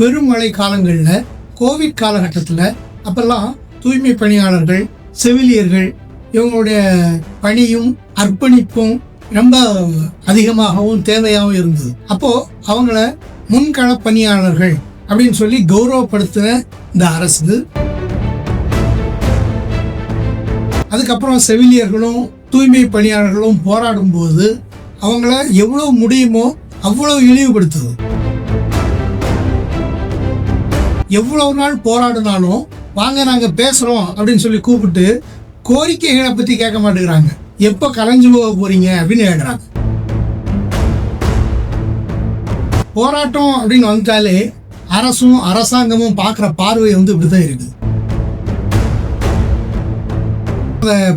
பெருமழை காலங்களில் கோவிட் காலகட்டத்தில் அப்பெல்லாம் தூய்மை பணியாளர்கள் செவிலியர்கள் இவங்களுடைய பணியும் அர்ப்பணிப்பும் ரொம்ப அதிகமாகவும் தேவையாகவும் இருந்தது. அப்போ அவங்கள முன்கள பணியாளர்கள் அப்படின்னு சொல்லி கௌரவப்படுத்தின இந்த அரசு. அதுக்கப்புறம் செவிலியர்களும் தூய்மை பணியாளர்களும் போராடும் போது அவங்கள எவ்வளவு முடியுமோ அவ்வளவு இழிவுபடுத்துது. எவ்வளவு நாள் போராடினாலும் வாங்க நாங்க பேசுறோம் அப்படின்னு சொல்லி கூப்பிட்டு கோரிக்கைகளை பத்தி கேட்க மாட்டேங்கிறாங்க. எப்போ கலைஞ்சு போக போறீங்க? அப்படின்னு கேட்குறாங்க. போராட்டம் அப்படின்னு வந்துட்டாலே அரசும் அரசாங்கமும் பார்க்குற பார்வை வந்து இப்படிதான் இருக்குது.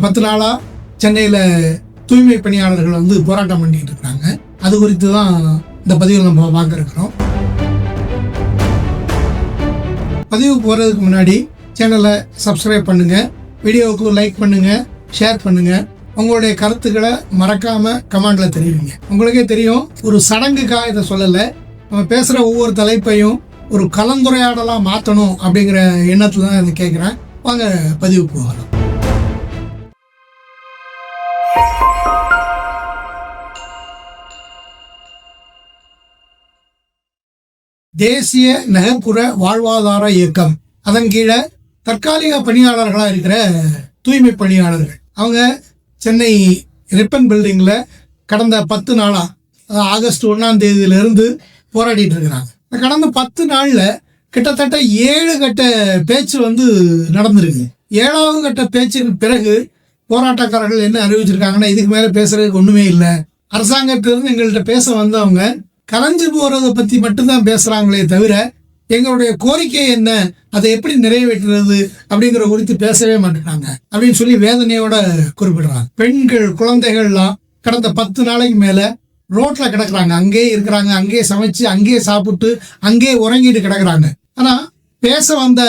பத்து நாளா சென்னையில் தூய்மை பணியாளர்கள் வந்து போராட்டம் பண்ணிட்டு இருக்கிறாங்க. அது குறித்து தான் இந்த பதிவில் நம்ம பார்க்க இருக்கிறோம். பதிவு போகிறதுக்கு முன்னாடி சேனலை சப்ஸ்கிரைப் பண்ணுங்க. வீடியோவுக்கு லைக் பண்ணுங்க ஷேர் பண்ணுங்க. உங்களுடைய கருத்துக்களை மறக்காம கமெண்ட்ல தெரிவிங்க. உங்களுக்கே தெரியும் ஒரு சடங்குக்காக இதை சொல்லலை. நம்ம பேசுகிற ஒவ்வொரு தலைப்பையும் ஒரு கலந்துரையாடலாக மாற்றணும் அப்படிங்கிற எண்ணத்தில் தான் இதை கேட்குறேன் வாங்க பதிவு போகலாம். தேசிய நகர்ப்புற வாழ்வாதார இயக்கம். அதன் கீழே தற்காலிக பணியாளர்களாக இருக்கிற தூய்மை பணியாளர்கள். அவங்க சென்னை ரிப்பன் பில்டிங்கில் கடந்த பத்து நாளாக ஆகஸ்ட் ஒன்றாம் தேதியிலிருந்து போராடிட்டு இருக்கிறாங்க. கடந்த பத்து நாளில் கிட்டத்தட்ட ஏழு கட்ட பேச்சு வந்து நடந்திருக்கு. ஏழாவது கட்ட பேச்சுக்கு பிறகு போராட்டக்காரர்கள் என்ன அறிவிச்சிருக்காங்கன்னா இதுக்கு மேலே பேசுறதுக்கு ஒன்றுமே இல்லை. அரசாங்கத்திலிருந்து எங்கள்கிட்ட பேச வந்தவங்க கலைஞ்சு போறதை பத்தி மட்டும்தான் பேசுறாங்களே தவிர எங்களுடைய கோரிக்கை என்ன அதை எப்படி நிறைவேற்றுறது அப்படிங்கிற குறித்து பேசவே மாட்டேங்கிறாங்க அப்படின்னு சொல்லி வேதனையோட குறிப்பிடுறாங்க. பெண்கள் குழந்தைகள்லாம் கடந்த பத்து நாளைக்கு மேல ரோட்ல கிடக்குறாங்க. அங்கேயே இருக்கிறாங்க அங்கேயே சமைச்சு அங்கேயே சாப்பிட்டு அங்கேயே உறங்கிட்டு கிடக்குறாங்க. ஆனா பேச வந்த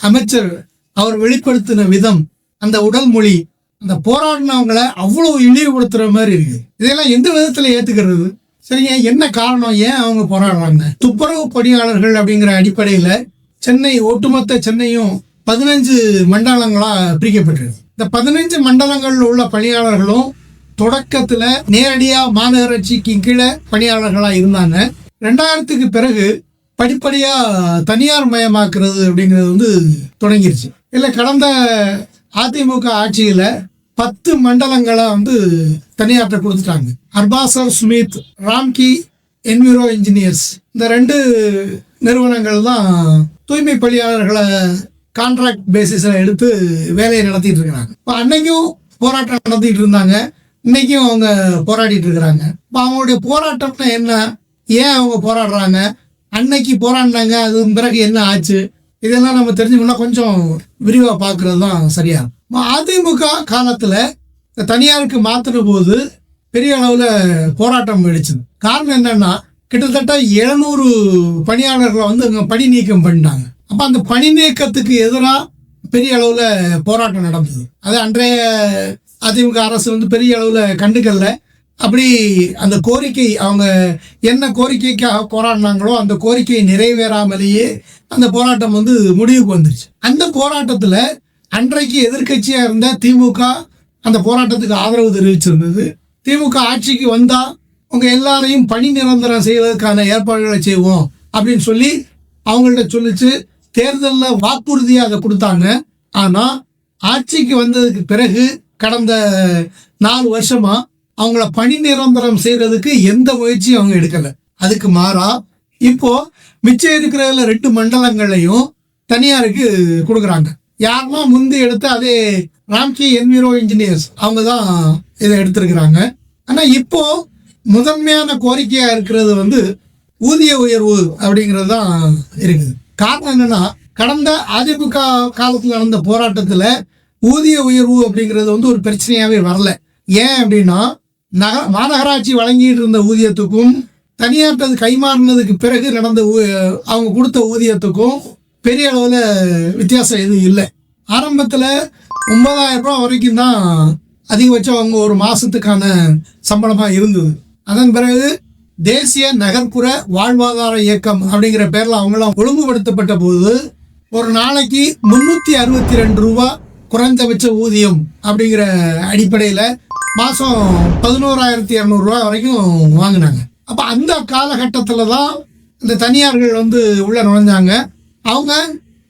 அமைச்சர் அவர் வெளிப்படுத்தின விதம் அந்த உடல் மொழி அந்த போராடினவங்களை அவ்வளவு இழிவுபடுத்துற மாதிரி இருக்கு. இதெல்லாம் எந்த விதத்துல ஏத்துக்கிறது? சரிங்க என்ன காரணம்? ஏன் அவங்க போராடுறாங்க? துப்புரவு பணியாளர்கள் அப்படிங்கிற அடிப்படையில சென்னை ஒட்டுமொத்த சென்னையும் பதினஞ்சு மண்டலங்களா பிரிக்கப்பட்டிருக்கு. இந்த பதினஞ்சு மண்டலங்கள்ல உள்ள பணியாளர்களும் தொடக்கத்துல நேரடியா மாநகராட்சிக்கு கீழே பணியாளர்களா இருந்தாங்க. ரெண்டாயிரத்துக்கு பிறகு படிப்படியா தனியார் மயமாக்குறது அப்படிங்கிறது வந்து தொடங்கிருச்சு. இல்ல கடந்த அதிமுக ஆட்சியில பத்து மண்டலங்களை வந்து தனியார்ட்ட கொடுத்துட்டாங்க. Urbaser Sumeet Ramky enviro engineers. இந்த ரெண்டு நிறுவனங்கள் தான் தூய்மை பணியாளர்களை கான்ட்ராக்ட் பேசிஸில் எடுத்து வேலையை நடத்திட்டு இருக்கிறாங்க. இப்போ அன்னைக்கும் போராட்டம் நடத்திட்டு இருந்தாங்க. இன்னைக்கும் அவங்க போராடிட்டு இருக்கிறாங்க. இப்போ அவங்களுடைய போராட்டம்னா என்ன? ஏன் அவங்க போராடுறாங்க? அன்னைக்கு போராடினாங்க அது பிறகு என்ன ஆச்சு? இதெல்லாம் நம்ம தெரிஞ்சுக்கணும்னா கொஞ்சம் விரிவாக பார்க்கறது தான் சரியா இருக்கும். அதிமுக காலத்தில் தனியாருக்கு மாற்றுற போது பெரிய அளவில் போராட்டம் வெடிச்சது. காரணம் என்னன்னா கிட்டத்தட்ட எழுநூறு பணியாளர்களை வந்து அங்கே பணி நீக்கம் பண்ணிட்டாங்க. அப்போ அந்த பணி நீக்கத்துக்கு எதிராக பெரிய அளவில் போராட்டம் நடந்தது. அது அன்றைய அதிமுக அரசு வந்து பெரிய அளவில் கண்டுக்கல. அப்படி அந்த கோரிக்கை அவங்க என்ன கோரிக்கைக்காக போராடினாங்களோ அந்த கோரிக்கை நிறைவேறாமலேயே அந்த போராட்டம் வந்து முடிவுக்கு வந்துருச்சு. அந்த போராட்டத்தில் அன்றைக்கு எதிர்க்கட்சியாக இருந்த திமுக அந்த போராட்டத்துக்கு ஆதரவு தெரிவிச்சிருந்தது. திமுக ஆட்சிக்கு வந்தா உங்க எல்லாரையும் பணி நிரந்தரம் செய்வதற்கான ஏற்பாடுகளை செய்வோம் அப்படின்னு சொல்லி அவங்கள்ட்ட சொல்லிச்சு. தேர்தலில் வாக்குறுதியாக அதை கொடுத்தாங்க. ஆனால் ஆட்சிக்கு வந்ததுக்கு பிறகு கடந்த நாலு வருஷமா அவங்கள பணி நிரந்தரம் செய்யறதுக்கு எந்த முயற்சியும் அவங்க எடுக்கலை. அதுக்கு மாறா இப்போ மிச்சம் இருக்கிறதுல ரெண்டு மண்டலங்களையும் தனியாருக்கு கொடுக்குறாங்க. யாருமா முந்தி எடுத்து அதே ராம்கி என்விரோ இன்ஜினியர்ஸ் அவங்க தான் இதை எடுத்திருக்கிறாங்க. ஆனால் இப்போ முதன்மையான கோரிக்கையாக இருக்கிறது வந்து ஊதிய உயர்வு அப்படிங்கிறது தான் இருக்குது. காரணம் என்னன்னா கடந்த அதிமுக காலத்தில் நடந்த போராட்டத்தில் ஊதிய உயர்வு அப்படிங்கிறது வந்து ஒரு பிரச்சனையாகவே வரல. ஏன் அப்படின்னா நக மாநகராட்சி வழங்கிட்டு இருந்த ஊதியத்துக்கும் தனியார்ட்டது கைமாறினதுக்கு பிறகு நடந்த ஊ- அவங்க கொடுத்த ஊதியத்துக்கும் பெரிய அளவில் வித்தியாசம் எதுவும் இல்லை. ஆரம்பத்தில் ஒன்பதாயிரம் ரூபா வரைக்கும் தான் அதிகபட்சம் அவங்க ஒரு மாதத்துக்கான சம்பளமாக இருந்தது. அதன் பிறகு தேசிய நகர்ப்புற வாழ்வாதார இயக்கம் அப்படிங்கிற பேரில் அவங்களாம் ஒழுங்குபடுத்தப்பட்ட போது ஒரு நாளைக்கு முந்நூற்றி அறுபத்தி ரெண்டு ரூபா குறைந்தபட்ச ஊதியம் அப்படிங்கிற அடிப்படையில் மாதம் பதினோராயிரத்தி இரநூறுவா வரைக்கும் வாங்கினாங்க. அப்போ அந்த காலகட்டத்தில் தான் இந்த தனியார்கள் வந்து உள்ளே நுழைஞ்சாங்க. அவங்க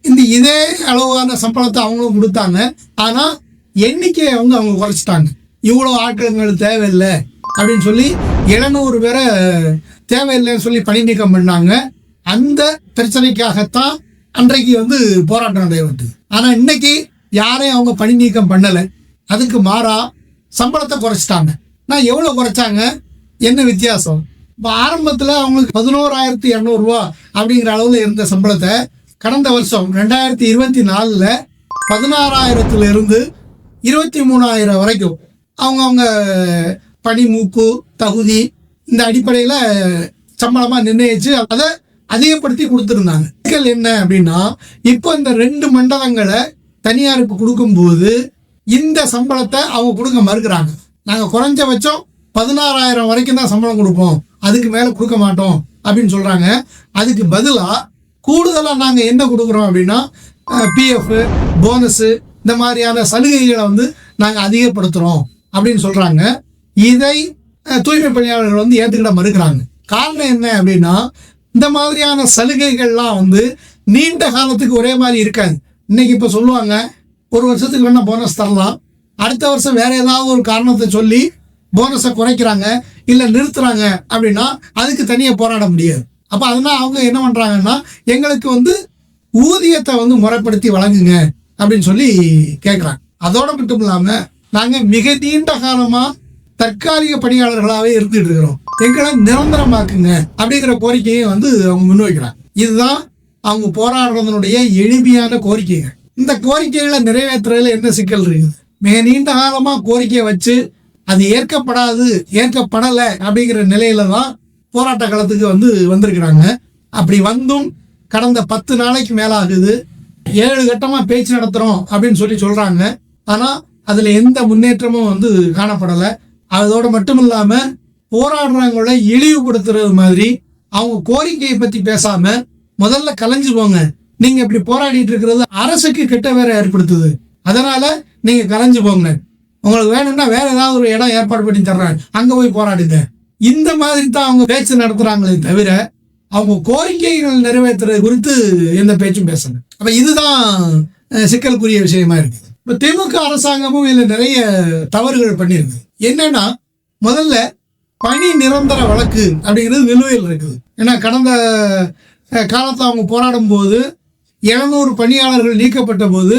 இந்த இதே அளவான சம்பளத்தை அவங்களும் கொடுத்தாங்க. ஆனால் எண்ணிக்கையை அவங்க அவங்க குறைச்சிட்டாங்க. இவ்வளோ ஆட்கள் தேவையில்லை அப்படின்னு சொல்லி எழுநூறு பேரை தேவையில்லைன்னு சொல்லி பணி நீக்கம் பண்ணாங்க. அந்த பிரச்சனைக்காகத்தான் அன்றைக்கு வந்து போராட்டம் நடைபெற்றது. ஆனால் இன்னைக்கு யாரையும் அவங்க பணி நீக்கம் பண்ணலை. அதுக்கு மாறா சம்பளத்தை குறைச்சிட்டாங்க. நான் எவ்வளோ குறைச்சாங்க? என்ன வித்தியாசம்? இப்போ ஆரம்பத்தில் அவங்களுக்கு பதினோராயிரத்தி இரநூறுவா அப்படிங்கிற அளவில் இருந்த சம்பளத்தை கடந்த வருஷம் ரெண்டாயிரத்தி இருபத்தி நாலில் பதினாறாயிரத்துல இருந்து இருபத்தி மூணாயிரம் வரைக்கும் அவங்கவுங்க பணி மூக்கு தகுதி இந்த அடிப்படையில் சம்பளமாக நிர்ணயிச்சு அதை அதிகப்படுத்தி கொடுத்துருந்தாங்க. சிக்கல் என்ன அப்படின்னா இப்போ இந்த ரெண்டு மண்டலங்களை தனியாருக்கு கொடுக்கும்போது இந்த சம்பளத்தை அவங்க கொடுக்க மறுக்கிறாங்க. நாங்கள் குறைஞ்சபட்சம் பதினாறாயிரம் வரைக்கும் தான் சம்பளம் கொடுப்போம். அதுக்கு மேலே கொடுக்க மாட்டோம் அப்படின்னு சொல்கிறாங்க அதுக்கு பதிலாக கூடுதலாக நாங்கள் என்ன கொடுக்குறோம் அப்படின்னா பிஎஃப் போனஸு இந்த மாதிரியான சலுகைகளை வந்து நாங்கள் அதிகப்படுத்துகிறோம் அப்படின்னு சொல்கிறாங்க இதை தூய்மை பணியாளர்கள் வந்து ஏற்றுக்கிட மறுக்கிறாங்க. காரணம் என்ன அப்படின்னா இந்த மாதிரியான சலுகைகள்லாம் வந்து நீண்ட காலத்துக்கு ஒரே மாதிரி இருக்காது. இன்னைக்கு இப்போ சொல்லுவாங்க ஒரு வருஷத்துக்கு வேணால் போனஸ் தரலாம். அடுத்த வருஷம் வேற ஏதாவது ஒரு காரணத்தை சொல்லி போனஸை குறைக்கிறாங்க இல்லை நிறுத்துறாங்க அப்படின்னா அதுக்கு தனியாக போராட முடியாது. அப்போ அதனால் அவங்க என்ன பண்ணுறாங்கன்னா எங்களுக்கு வந்து ஊதியத்தை வந்து முறைப்படுத்தி வழங்குங்க அப்படின்னு சொல்லி கேட்குறாங்க அதோட மட்டும் இல்லாமல் நாங்கள் மிக நீண்ட காலமாக தற்காலிக பணியாளர்களாகவே இருந்துட்டு இருக்கிறோம். எங்களை நிரந்தரமாக்குங்க அப்படிங்கிற கோரிக்கையை வந்து அவங்க முன்வைக்கிறாங்க. இதுதான் அவங்க போராடுறதனுடைய எளிமையான கோரிக்கைகள். இந்த கோரிக்கைகளை நிறைவேற்றுறதுல என்ன சிக்கல் இருக்குது? மிக நீண்ட காலமாக கோரிக்கையை வச்சு அது ஏற்கப்படாது ஏற்கப்படலை அப்படிங்கிற நிலையில தான் போராட்ட களத்துக்கு வந்து வந்திருக்கிறாங்க. அப்படி வந்தும் கடந்த பத்து நாளைக்கு மேலாகுது. ஏழு கட்டமாக பேச்சு நடத்துகிறோம் அப்படின்னு சொல்லி சொல்கிறாங்க ஆனால் அதில் எந்த முன்னேற்றமும் வந்து காணப்படலை. அதோட மட்டும் இல்லாமல் போராடுறவங்கள இழிவுபடுத்துறது மாதிரி அவங்க கோரிக்கையை பற்றி பேசாமல் முதல்ல கலைஞ்சு போங்க. நீங்கள் இப்படி போராடிட்டு இருக்கிறது அரசுக்கு கெட்ட வேற ஏற்படுத்துது. அதனால் நீங்கள் கலைஞ்சு போங்க. உங்களுக்கு வேணும்னா வேற ஏதாவது ஒரு இடம் ஏற்பாடு பண்ணி தர்றேன். அங்கே போய் போராடுங்க. இந்த மாதிரி தான் அவங்க பேச்சு நடத்துறாங்களே தவிர அவங்க கோரிக்கைகள் நிறைவேற்றுறது குறித்து எந்த பேச்சும் பேசல. அப்ப இதுதான் சிக்கலுக்குரிய விஷயமா இருக்கு இப்ப திமுக அரசாங்கமும் இதுல நிறைய தவறுகள் பண்ணியிருக்கு. என்னன்னா முதல்ல பணி நிரந்தர வழக்கு அப்படிங்கிறது நிலுவையில் இருக்குது. ஏன்னா கடந்த காலத்தில் அவங்க போராடும் போது எழுநூறு பணியாளர்கள் நீக்கப்பட்ட போது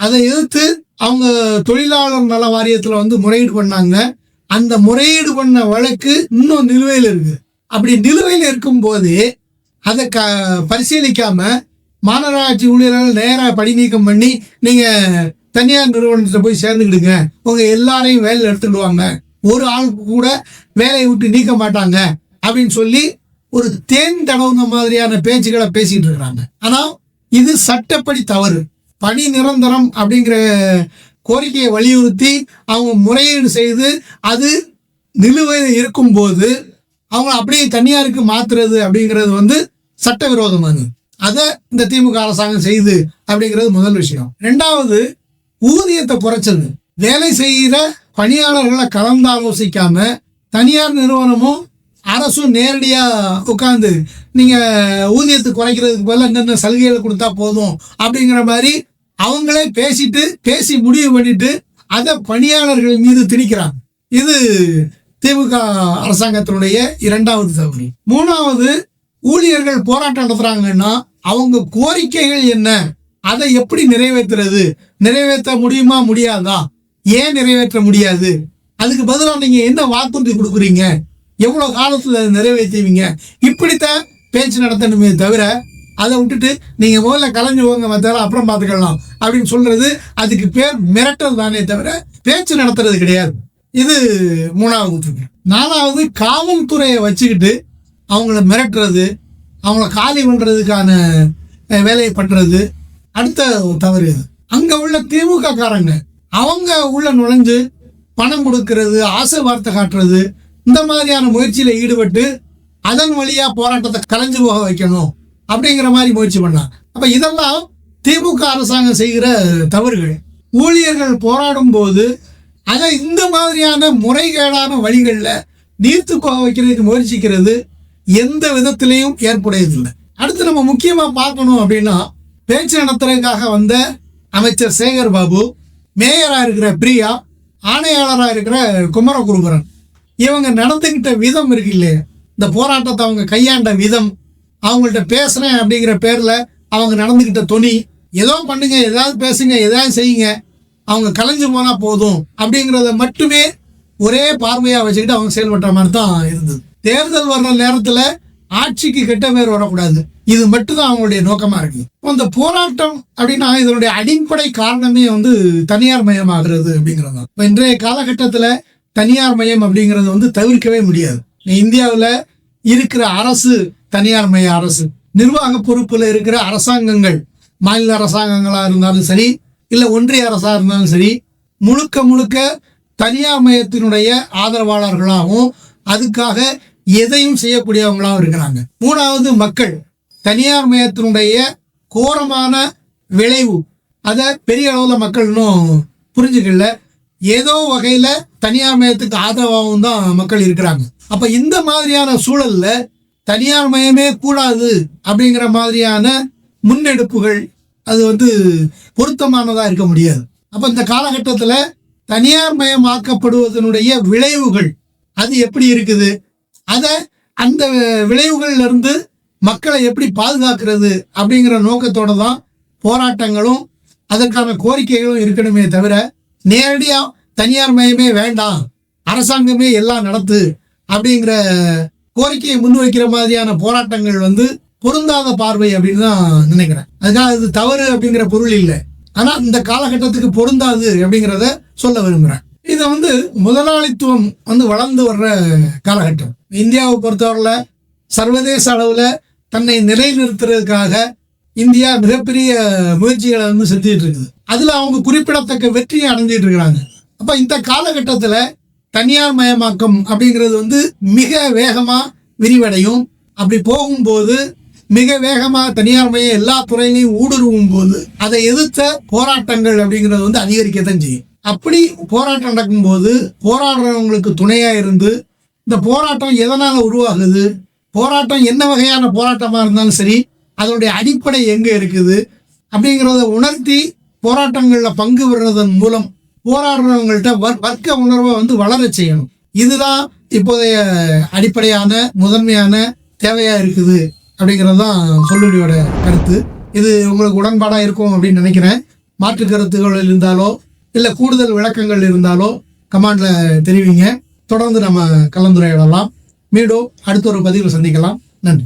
அதை எதிர்த்து அவங்க தொழிலாளர் நல வாரியத்தில் வந்து முறையீடு பண்ணாங்க. அந்த முறையீடு பண்ண வழக்கு இன்னும் நிலுவையில் இருக்கு. அப்படி நிலுவையில் இருக்கும்போது அதை க பரிசீலிக்காம மாநகராட்சி ஊழியர்கள் நேராக பணி நீக்கம் பண்ணி நீங்க தனியார் நிறுவனத்தில் போய் சேர்ந்துக்கிடுங்க. உங்க எல்லாரையும் வேலையில் எடுத்துடுவாங்க ஒரு ஆள் கூட வேலையை விட்டு நீக்க மாட்டாங்க அப்படின்னு சொல்லி ஒரு தேன் தடவுன மாதிரியான பேச்சுக்களை பேசிட்டு இருக்கிறாங்க. ஆனால் இது சட்டப்படி தவறு. பணி நிரந்தரம் அப்படிங்கிற கோரிக்கையை வலியுறுத்தி அவங்க முறையீடு செய்து அது நிலுவையில் இருக்கும்போது அவங்க அப்படியே தனியாருக்கு மாத்துறது அப்படிங்கிறது வந்து சட்டவிரோதமானது. அதை இந்த திமுக அரசாங்கம் செய்யுது அப்படிங்கிறது முதல் விஷயம். ரெண்டாவது ஊதியத்தை குறைச்சது. வேலை செய்கிற பணியாளர்களை கலந்து ஆலோசிக்காம தனியார் நிறுவனமும் அரசும் நேரடியாக உட்காந்து நீங்கள் ஊதியத்தை குறைக்கிறதுக்கு பதிலாக என்னென்ன சலுகைகளை கொடுத்தா போதும் அப்படிங்கிற மாதிரி அவங்களே பேசிட்டு பேசி முடிவு பண்ணிட்டு அதை பணியாளர்கள் மீது திணிக்கிறாங்க. இது திமுக அரசாங்கத்தினுடைய இரண்டாவது தகுதி. மூணாவது ஊழியர்கள் போராட்டம் நடத்துறாங்கன்னா அவங்க கோரிக்கைகள் என்ன? அதை எப்படி நிறைவேற்றுறது? நிறைவேற்ற முடியுமா முடியாதா? ஏன் நிறைவேற்ற முடியாது? அதுக்கு பதிலாக நீங்க என்ன வாக்குறுதி கொடுக்குறீங்க? எவ்வளவு காலத்துல நிறைவேற்றுவீங்க? இப்படித்தான் பேச்சு நடத்தணுமே தவிர அதை விட்டுட்டு நீங்கள் முதல்ல கலைஞ்சு போங்க மற்ற அப்புறம் பார்த்துக்கலாம் அப்படின்னு சொல்கிறது அதுக்கு பேர் மிரட்டல் தானே தவிர பேச்சு நடத்துறது கிடையாது. இது மூணாவது நாலாவது காவல்துறையை வச்சுக்கிட்டு அவங்கள மிரட்டுறது அவங்கள காலி பண்ணுறதுக்கான வேலையை பண்ணுறது அடுத்த தவறு இது. அங்கே உள்ள திமுக காரங்க அவங்க உள்ள நுழைஞ்சு பணம் கொடுக்கறது ஆசை வார்த்தை காட்டுறது இந்த மாதிரியான முயற்சியில் ஈடுபட்டு அதன் வழியாக போராட்டத்தை கலைஞ்சு போக வைக்கணும். அப்படிங்கிற மாதிரி முயற்சி பண்ணான் அப்போ இதெல்லாம் திமுக அரசாங்கம் செய்கிற தவறுகள். ஊழியர்கள் போராடும் போது அதை இந்த மாதிரியான முறைகேடான வழிகளில் நீர்த்து போக வைக்கிறதுக்கு முயற்சிக்கிறது எந்த விதத்திலையும் ஏற்புடையதில்லை. அடுத்து நம்ம முக்கியமாக பார்க்கணும் அப்படின்னா பேச்சு நடத்துறதுக்காக வந்த அமைச்சர் சேகர் பாபு மேயராக இருக்கிற பிரியா ஆணையாளராக இருக்கிற குமரகுருபரன். இவங்க நடந்துக்கிட்ட விதம் இருக்கு இல்லையா. இந்த போராட்டத்தை அவங்க கையாண்ட விதம் அவங்கள்ட்ட பேசுகிறேன் அப்படிங்கிற பேரில் அவங்க நடந்துக்கிட்ட துணி ஏதோ பண்ணுங்க ஏதாவது பேசுங்க ஏதாவது செய்யுங்க. அவங்க கலைஞ்சு போனால் போதும். அப்படிங்கிறத மட்டுமே ஒரே பார்வையாக வச்சுக்கிட்டு அவங்க செயல்பட்ட மாதிரி தான் இருந்தது. தேர்தல் வர்ற நேரத்தில் ஆட்சிக்கு கெட்ட பேர் வரக்கூடாது. இது மட்டும்தான் அவங்களுடைய நோக்கமாக இருக்கு. இப்போ இந்த போராட்டம் அப்படின்னா இதனுடைய அடிப்படை காரணமே வந்து தனியார் மயமாகிறது அப்படிங்கிறது தான். இப்போ இன்றைய காலகட்டத்தில் தனியார் மயம் அப்படிங்கிறது வந்து தவிர்க்கவே முடியாது. இந்தியாவில் இருக்கிற அரசு தனியார் மைய அரசு. நிர்வாக பொறுப்புல இருக்கிற அரசாங்கங்கள் மாநில அரசாங்கங்களா இருந்தாலும் சரி இல்ல ஒன்றிய அரசா இருந்தாலும் சரி முழுக்க முழுக்க தனியார் மயத்தினுடைய ஆதரவாளர்களாகவும் அதுக்காக எதையும் செய்யக்கூடியவங்களாகவும் இருக்கிறாங்க. மூணாவது மக்கள் தனியார் மயத்தினுடைய கோரமான விளைவு. அதை பெரிய அளவில் மக்கள் இன்னும் புரிஞ்சுக்கல. ஏதோ வகையில தனியார் மயத்துக்கு ஆதரவாகவும் தான் மக்கள் இருக்கிறாங்க. அப்ப இந்த மாதிரியான சூழல்ல தனியார் மயமே கூடாது அப்படிங்கிற மாதிரியான முன்னெடுப்புகள் அது வந்து பொருத்தமானதாக இருக்க முடியாது. அப்போ இந்த காலகட்டத்தில் தனியார் மயமாக்கப்படுவதனுடைய விளைவுகள் அது எப்படி இருக்குது? அதை அந்த விளைவுகள்லேருந்து மக்களை எப்படி பாதுகாக்கிறது அப்படிங்கிற நோக்கத்தோடு தான் போராட்டங்களும் அதற்கான கோரிக்கைகளும் இருக்கணுமே தவிர நேரடியாக தனியார் மயமே வேண்டாம் அரசாங்கமே எல்லாம் நடத்து அப்படிங்கிற கோரிக்கையை முன்வைக்கிற மாதிரியான போராட்டங்கள் வந்து பொருந்தாத பார்வை அப்படின்னு தான் நினைக்கிறேன். அதுக்காக இது தவறு அப்படிங்கிற பொருள் இல்லை. ஆனா இந்த காலகட்டத்துக்கு பொருந்தாது அப்படிங்கிறத சொல்ல விரும்புகிறேன் இதை வந்து முதலாளித்துவம் வந்து வளர்ந்து வர்ற காலகட்டம். இந்தியாவை பொறுத்தவரையில் சர்வதேச அளவில் தன்னை நிலைநிறுத்துறதுக்காக இந்தியா மிகப்பெரிய முயற்சிகளை வந்து செஞ்சுட்டு இருக்குது. அதில் அவங்க குறிப்பிடத்தக்க வெற்றியை அடைஞ்சிட்டு இருக்கிறாங்க. அப்போ இந்த காலகட்டத்தில் தனியார் மயமாக்கம் அப்படிங்கிறது வந்து மிக வேகமாக விரிவடையும். அப்படி போகும்போது மிக வேகமாக தனியார் மயம் எல்லா துறையிலையும் ஊடுருவும் போது அதை எதிர்த்த போராட்டங்கள் அப்படிங்கிறது வந்து அதிகரிக்கத்தான் செய்யும். அப்படி போராட்டம் நடக்கும்போது போராடுறவங்களுக்கு துணையாக இருந்து இந்த போராட்டம் எதனால் உருவாகுது போராட்டம் என்ன வகையான போராட்டமாக இருந்தாலும் சரி அதனுடைய அடிப்படை எங்கே இருக்குது அப்படிங்கிறத உணர்த்தி போராட்டங்களில் பங்கு பெறுறதன் மூலம் போராடுறவங்கள்ட்ட வர்- வர்க்க உணர்வை வந்து வளர செய்யணும். இதுதான் இப்போதைய அடிப்படையான முதன்மையான தேவையா இருக்குது அப்படிங்கிறது தான் சொல்லுடியோட கருத்து. இது உங்களுக்கு உடன்பாடாக இருக்கும் அப்படின்னு நினைக்கிறேன். மாற்று கருத்துகள் இருந்தாலோ இல்லை கூடுதல் விளக்கங்கள் இருந்தாலோ கமாண்டில் தெரிவிங்க. தொடர்ந்து நம்ம கலந்துரையாடலாம். மீண்டும் அடுத்த ஒரு பதிவில் சந்திக்கலாம். நன்றி.